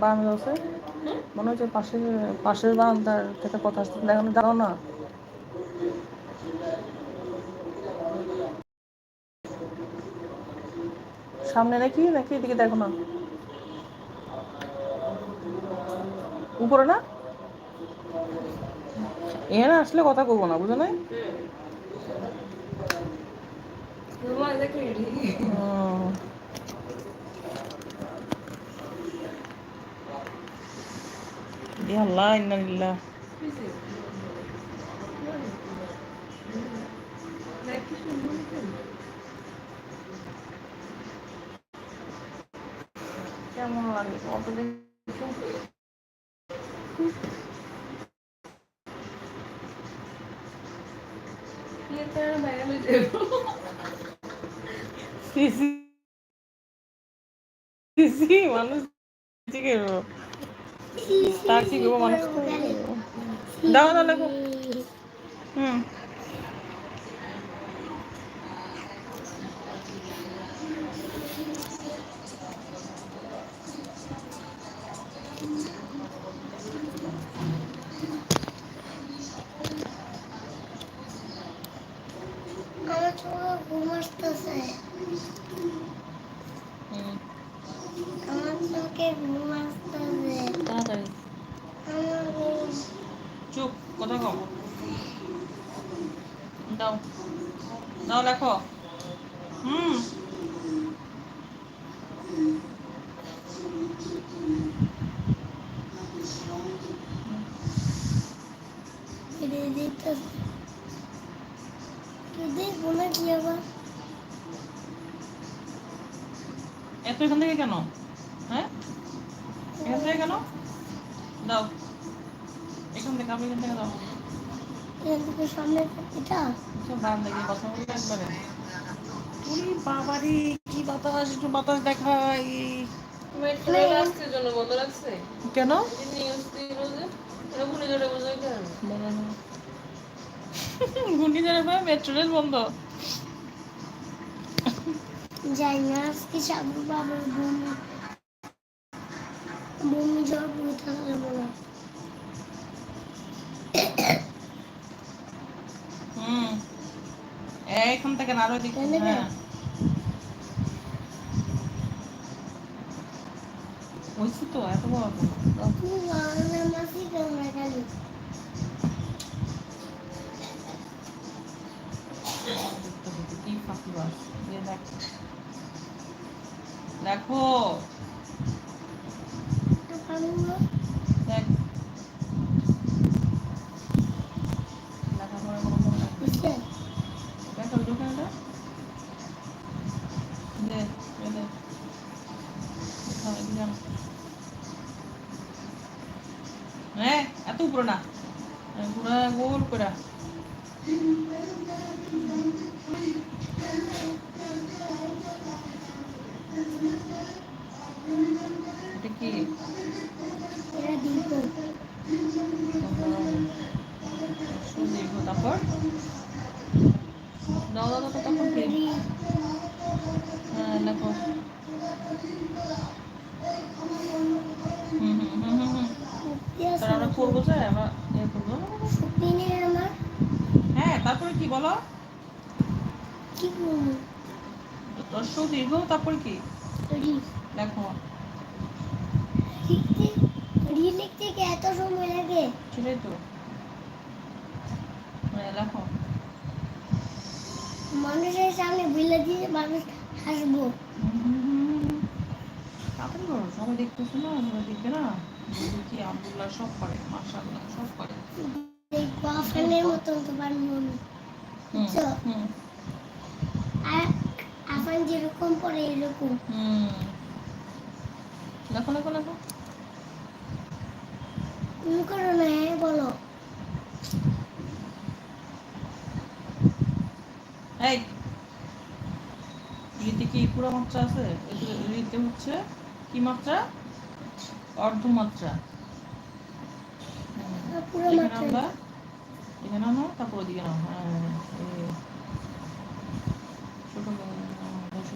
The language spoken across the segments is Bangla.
বারান্দা আছে। মনে হচ্ছে পাশের পাশের বারান্দার থেকে কথা আসতে দেখানো জানো না। সামনে নাকি? নাকি এদিকে দেখো না। উপরে না? এখানে আসলে কথা কবো না বুঝো নাই? হুম। আল্লাহ ইন্না লিল্লাহ কেমন লাগে কত মানুষ তার কি করব মানুষ দাও না লেখো হুম। চুপ কথা কম দাও। দাও লেখো। হুম। এত এখান থেকে কেন হ্যাঁ এখান থেকে কেন দাও এখান থেকে আপনি এখান থেকে দাও এখান সামনে এটা? সব বারান্দা কথা একবারে বাবারে কি বাতাস একটু বাতাস দেখাই। কেন? মেট্রো রেল বন্ধ। যাই না আজকে সাবু বাবার বমি বমি জ্বর বই থাকলে হুম। এইখান থেকে আরও দিক? হ্যাঁ। তো এত বড় তো। এটা কি? এরা দিব সুদীর্ঘ তারপর? দাও তারপর হ্যাঁ লেখো হুম হুম হুম হুম আমরা করব স্যার আমরা ইয়ে করব। হ্যাঁ তারপরে কি বলো? কি করব? দর্শক দীর্ঘ তারপরে কি? রি লিখতে রি লিখতে কি এত সময় লাগে? সেটাই তো। হ্যাঁ মানুষের সামনে বিলে দিয়ে মানুষ হাসবো। তাড়াতাড়ি করো সবাই দেখতেছে না সবাই দেখবে না। দেখি আব্দুল্লাহ সব করে মাশাআল্লাহ সব করে। এই কফানের মতন তো পারব না আর আফান যেরকম পরে এরকম। হুম। লেখো লেখো লেখো তুমি করো না হ্যাঁ বলো। এই রিতে কি পুরো মাত্রা আছে? এতে হচ্ছে কি মাত্রা? অর্ধমাত্রা। হুম। পুরো এখানে মাত্রা আমরা এখানে আনো তারপর ওদিকে নাও হ্যাঁ এই। ছোট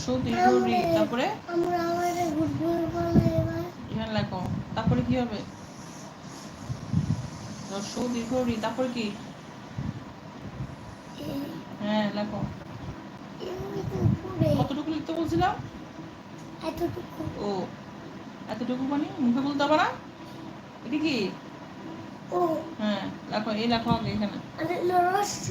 রস্য দীর্ঘ রি তারপরে? এখানে লেখো। কি হবে? দীর্ঘ রি তারপরে কি? হ্যাঁ লেখো। কতটুকু লিখতে বলছিলাম? এতটুকু। ও এতটুকু মানে মুখে বলতে পারা এটা কি? ও। হ্যাঁ লেখো। এই লেখো আগে এখানে। আরে নরস্য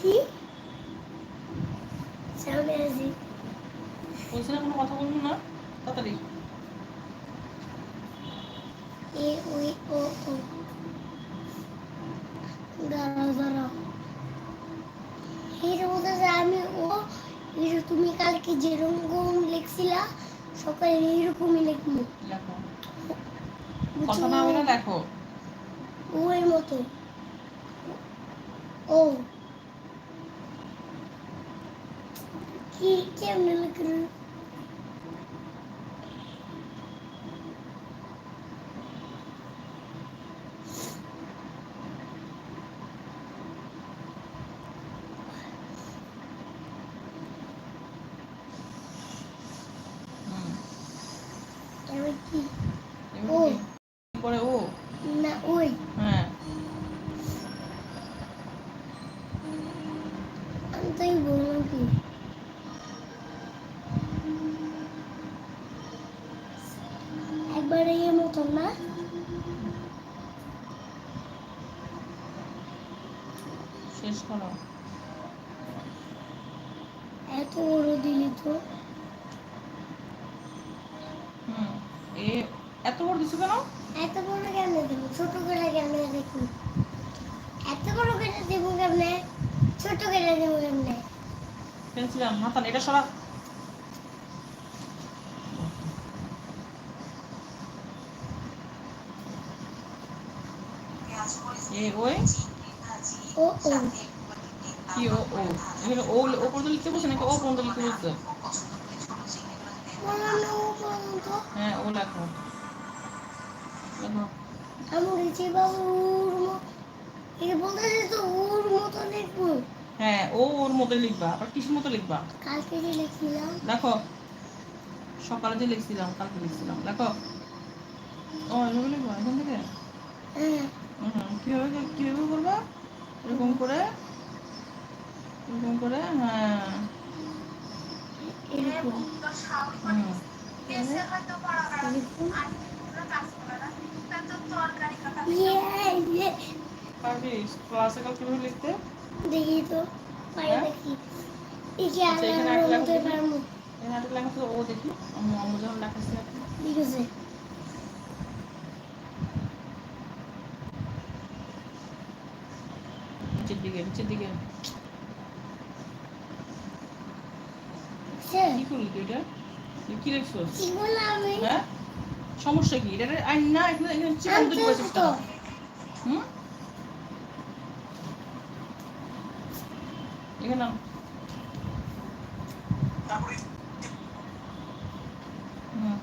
কি সামনে আসি বলছি না কোনো কথা বলব না তাড়াতাড়ি এ ওই ও ও দাঁড়াও দাঁড়াও এটা বলতেছে আমি ও এটা তুমি কালকে যেরকম লিখছিলা সকালে এইরকমই লিখব লেখো কথা না বলে লেখো ও এর মতো। ও। কি কেমন লিখলো হুম এবার কি এবার ও। কি করে ও না ওই হ্যাঁ আমি তাই বললাম কি একবারে এর মতন না শেষ করো। এত বড় দিলি তো। হুম এ এত বড় দিছো কেন? এত বড় কেমনে দেবো? ছোট করে কেমনে দেখুন এত বড় কেটে দেবো কেমনে? ছোট কেটে দেবো কেমনে? পেন্সিলাম মাথা এটা সরা। এ ওই ওর মতো লিখব হ্যাঁ ও ওর মতো লিখবা আবার কিসের মতো লিখবা কালকে যে লিখছিলাম দেখো সকালে যে লিখছিলাম কালকে লিখছিলাম দেখো ও এভাবে লিখবা এখান থেকে কীভাবে কীভাবে করবা এরকম করে এরকম করে হ্যাঁ। এরকম। ইয়ে পারবি? কীভাবে লিখতে? দেখি তো পাই হ্যাঁ? দেখি। এই যে আচ্ছা, লেখা লেখা তো ও দেখি। আমি অন্য যখন লেখাচ্ছি ঠিক আছে। নিচের দিকে। কি করলি তুই এটা? কি আমি হ্যাঁ? সমস্যা কি? এটা আইন না এখানে এখানে চিকন তুই আনতে তো হুম? এখানে নাও। হুম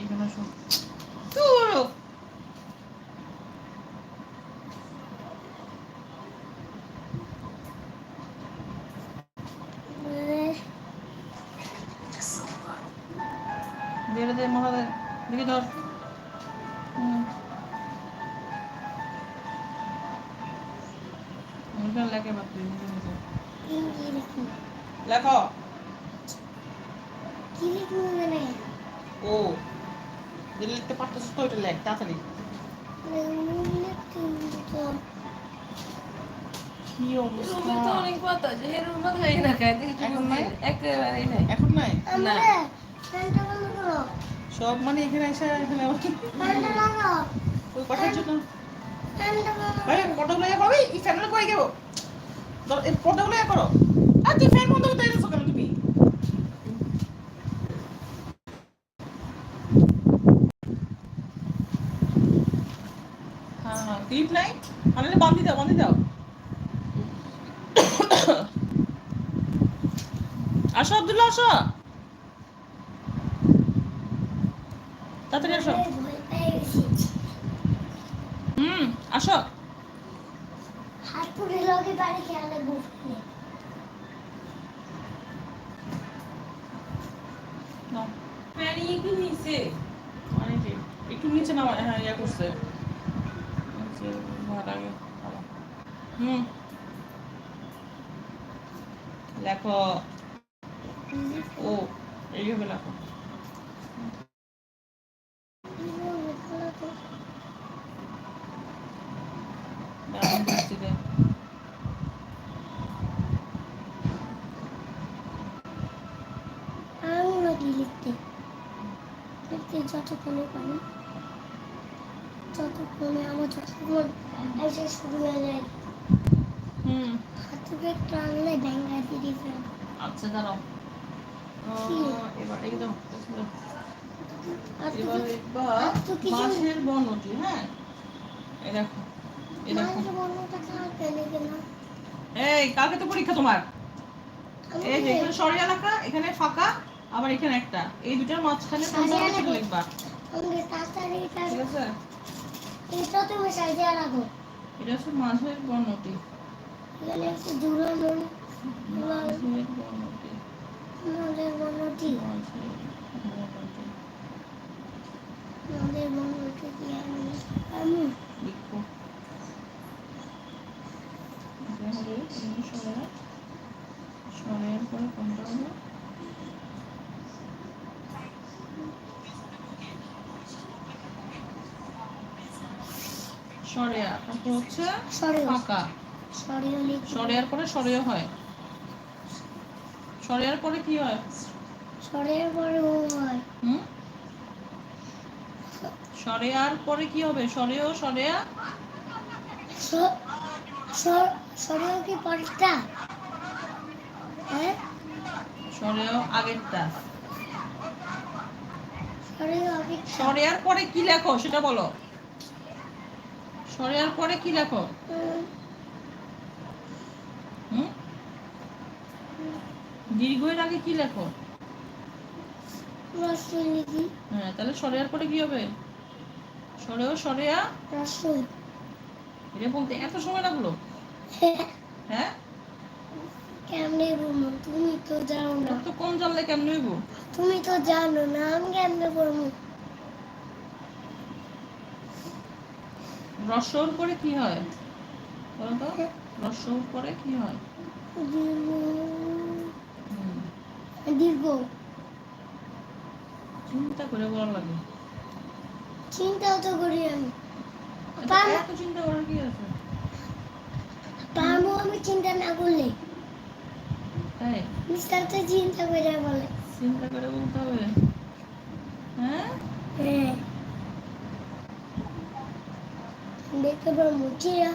এখানে আসো ধুরো। বেড়ে দে মহাদে দেখি ধর। লেখে বা তুই নিজে নিজে কি লিখব লেখো। কি লিখব মানে ও লিখতে পারতেছ তো এটা লেখ তাড়াতাড়ি। তো কি অনেক বাতাস এর মাথায় না খায় দেখি এখন নাই? একেবারেই নাই। এখন নাই? আমরা ফ্যানটা বন্ধ করো। সব মানে এখানে এসে এখানে ওই কথার জন্য ইয়ে করবি এই ফ্যানগুলো করে পর্দাগুলো ইয়ে করো। আর তুই ফ্যান বন্ধ করতে গেছো কেন তুমি? হ্যাঁ ক্লিপ নাই মানে বান্ধি দাও বান্ধি দাও। আসো আব্দুল্লাহ আসো তাড়াতাড়ি আসো ভয় পেয়ে গেছি হুম আসো হাত পুড়ে লগে বাড়ি খেয়ালে বসে নাও ফ্যান ইয়ে কি নিছে মানে কি? একটু নিচে নামা হ্যাঁ ইয়া করছে। হুম। লেখো। ও এইভাবে লেখো। নাকি লিখতে। লিখতে যতক্ষণে পারি যতক্ষণে আমার যতক্ষণ এসে শুরু হয়ে যায়। হুম। টানলে ভেঙ্গা দিয়ে আচ্ছা দাঁড়াও। এবার একদম মাছের হ্যাঁ? দেখো। কেন এই কালকে তো পরীক্ষা তোমার। এই যে এখানে সরিয়া লেখা এখানে ফাঁকা আবার এখানে একটা। এই দুটার মাঝখানে কোনটা সেটা লিখবা। ঠিক আছে? এটা তুমি সাজিয়ে রাখো। এটা হচ্ছে মাঝের বর্ণটি। এখানে একটু ঝুলানো মাঝের বর্ণটি। আমাদের বর্ণটি। মাঝের বর্ণটি কি আমি লিখব। এটা হবে সরেয়া সরেয়ার পরে কোনটা হবে সরেয়া তারপর হচ্ছে ফাঁকা সরেয়ার পরে সরেয় হয়। সরেয়ার পরে কি হয়? ও হয়। হুম? সরেয়ার পরে কি হবে? সরেয় সরেয়া? স- স- সরিয়ে কি পরেরটা? হ্যাঁ? সরেয় আগেরটা। সরিয়ে আগে সরেয়ার পরে কি লেখো সেটা বলো। সরেয়ার পরে কি লেখো? দীর্ঘের আগে কি লেখো? হ্যাঁ তাহলে সরেয়ার পরে কি হবে? সরেও সরেয়া? এটা বলতে এত সময় লাগল। হ্যাঁ? কেমনে বলব তুমি তো জানো না। তো কম জানলে কেমন হইব? তুমি তো জানো না আমি কেমনে বলব রসর পরে কি হয়? বলো তো রসর পরে কি হয়? দীর্ঘ। চিন্তা করে বলা লাগে। চিন্তাও তো করি আমি। চিন্তা করার কি আছে? আমি চিন্তা না করলে। চিন্তা করে বলে। চিন্তা করে বলতে হবে? হ্যাঁ? হ্যাঁ। দেখতে পারব চিড়া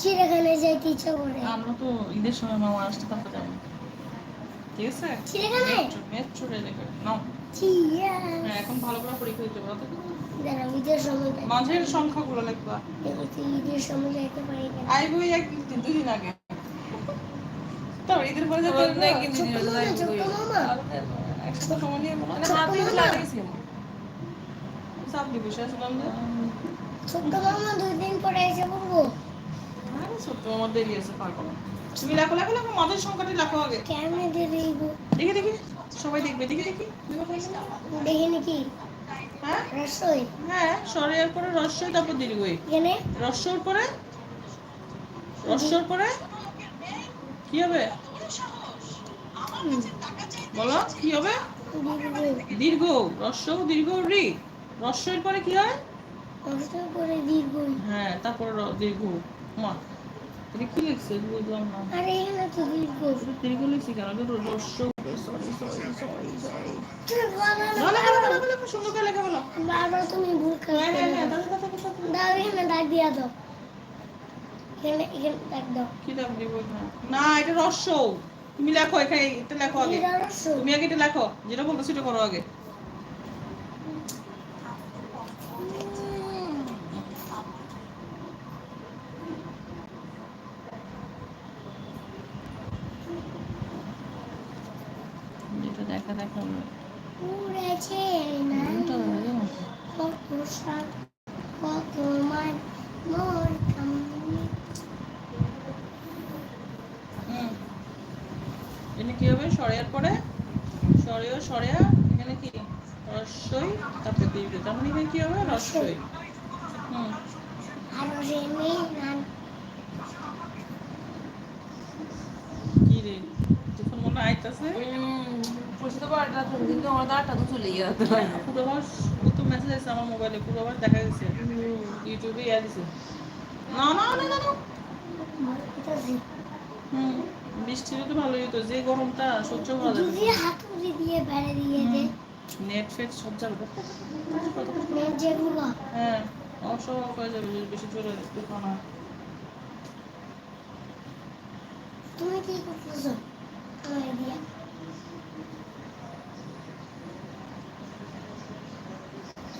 চিড়াখানে যাইতে ইচ্ছা করে। আমরা তো ঈদের সময় মামা আসতে তারপর যাব। ঠিক আছে? চিড়াখানে মেট্রো রেলে করে নাও। হ্যাঁ এখন ভালো করে পরীক্ষা দিতে পারো ঈদের সময় মাঝের সংখ্যাগুলো লিখবা। দেখেছি ঈদের সময় যাইতে পারি না আইবো এক দিন দুই দিন আগে। তো ঈদের পরে যাবে না? কিন্তু ছোট্ট মামা, ছোট্ট মামা। একসাথে সময় নিয়ে মানে হাতে ছোট্ট লাগিয়েছি চাপ দিবি যে ছোট্ট মামা দুই দিন পরে এসে পড়ব। আরে ছোট্ট আমার দেরি আছে পারব না। তুমি লেখো লেখো লেখো মাঝের সংখ্যাটি লেখো আগে। কেমনে দিয়ে দেখব দেখি দেখি। সবাই দেখবে দেখি দেখি। দেখি নাকি হ্যাঁ? রসই। হ্যাঁ সরের পরে রস্যই তারপর দীর্ঘই এখানে? রস্যর পরে? পরে? কি হবে? বলো কি হবে? দীর্ঘ। দীর্ঘ রস্য দীর্ঘ রি। রস্যের পরে কি হয়? দীর্ঘ। হ্যাঁ তারপরে দীর্ঘ। মা এটা কি লিখছে? বুঝলাম না। আরে এখানে তো দীর্ঘ। দীর্ঘ লিখছি কেন? রস্য তুমি দাগ দাগ কি দাম দিব না এটা রস্যৌ তুমি লেখো এখানে এটা লেখো আগে তুমি আগে এটা লেখো। যেটা বলতো সেটা করো আগে যেটা দেখা দেখা উড়েছে না কত সাত কত মান মোর কামনি হুম এখানে কি হবে? সরেয়ার পরে? সরেয় সরেয়া এখানে কি? রস্যই তারপরে দীর্ঘ। তার মানে এখানে কি হবে? রস্যই। হুম। কি রে? যখন মনে আইতাছে। তো বারোটা তুমি কিন্তু আমার তো আটটা তো চলে গেছে পূর্বাভাস কত মেসেজ আমার মোবাইলে পূর্বাভাস দেখা গেছে। ইউটিউবে ইয়া দিছে। না না না না হুম বৃষ্টি তো ভালোই হতো যে গরমটা সহ্য করা যাবে যদি হাত উড়ে দিয়ে বেড়ে দিয়ে দে নেট ফেট সব যাবে। নে যেগুলো। হ্যাঁ অসহক হয়ে যাবে যদি বেশি জোরে তুফান হয় তুমি কি করতেছো? আমার দিয়া কি নাম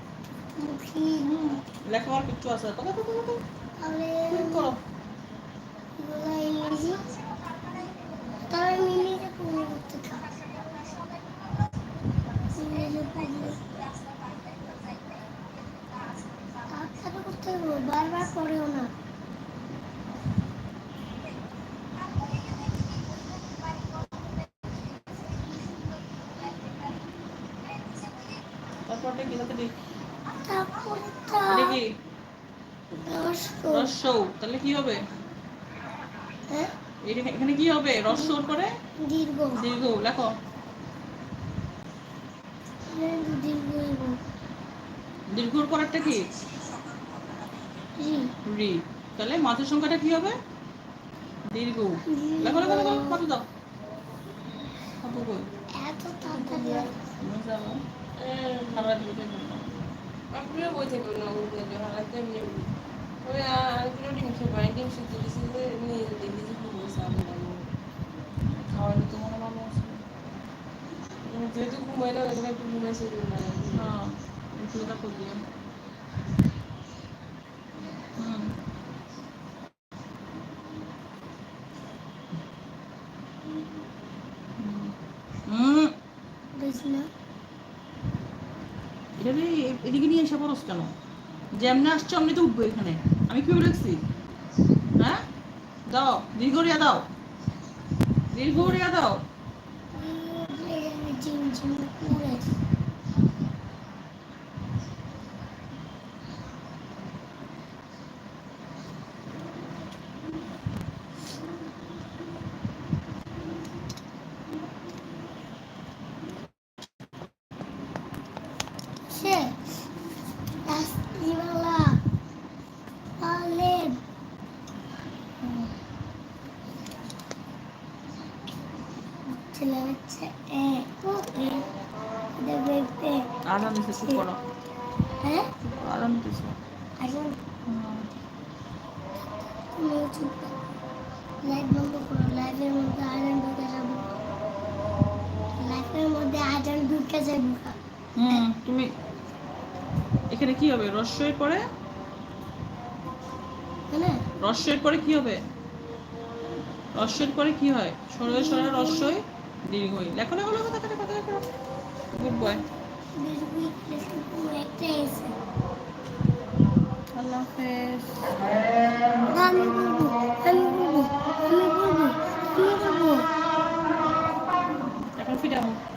মুখি লেখাপড়ার কিচ্ছু আছে কথা কথা কথা করো বারবার পড়েও না তারপরটা কি? তাড়াতাড়ি কি? তাহলে কি হবে? হ্যাঁ? এখানে কি হবে? পরে দীর্ঘ। দীর্ঘ। লেখো। দীর্ঘর পরেরটা কি? রি। তাহলে মাঝের সংখ্যাটা কি হবে? দীর্ঘ। লেখো লেখো লেখো কত দাও? কত কই? এত তাড়াতাড়ি তুমি যাব খাবার দিতে বললাম আপনিও বই থেকে না বলতে হারাতে এমনি ওই আর কিলো ডিম খেয়ে পাই ডিম সিদ্ধ দিয়েছি যে নিয়ে যেতে দিয়েছি বলছে আমি খাওয়ালে তো মনে ভালো আছে যেহেতু ঘুমাইলাম এখানে একটু ঘুমাইছে হ্যাঁ একটু এটা করে দিও হুম হুম বুঝ না এটা রে এদিকে নিয়ে এসে পড়স কেন? যেমনি আসছো আমি তো উঠবো এখানে। আমি কি বলেছি হ্যাঁ? দাও দীর্ঘরিয়া দাও। দীর্ঘরিয়া দাও জিম জিম করে সে রাস্তিওয়ালা আলেন ছেলে হচ্ছে এ ও এ দেবে এ চুপ করো হ্যাঁ? আসুন তুমি বন্ধ করো লাইটের মধ্যে আজান ঢুকে যাব। লাইটের মধ্যে আজান ঢুকে যাব। হুম তুমি এখানে কি হবে? রস্যের পরে হ্যাঁ রস্যের পরে কি হবে? রস্যের পরে কি হয়? সরয় সরয় রস্যই দীর্ঘই। লেখো লেখো লেখো লেখো লেখো গুড বয় আল্লাহ হাফেজ আমি বলব আমি বলব আমি বলব আমি বলব এখন ফিটাবো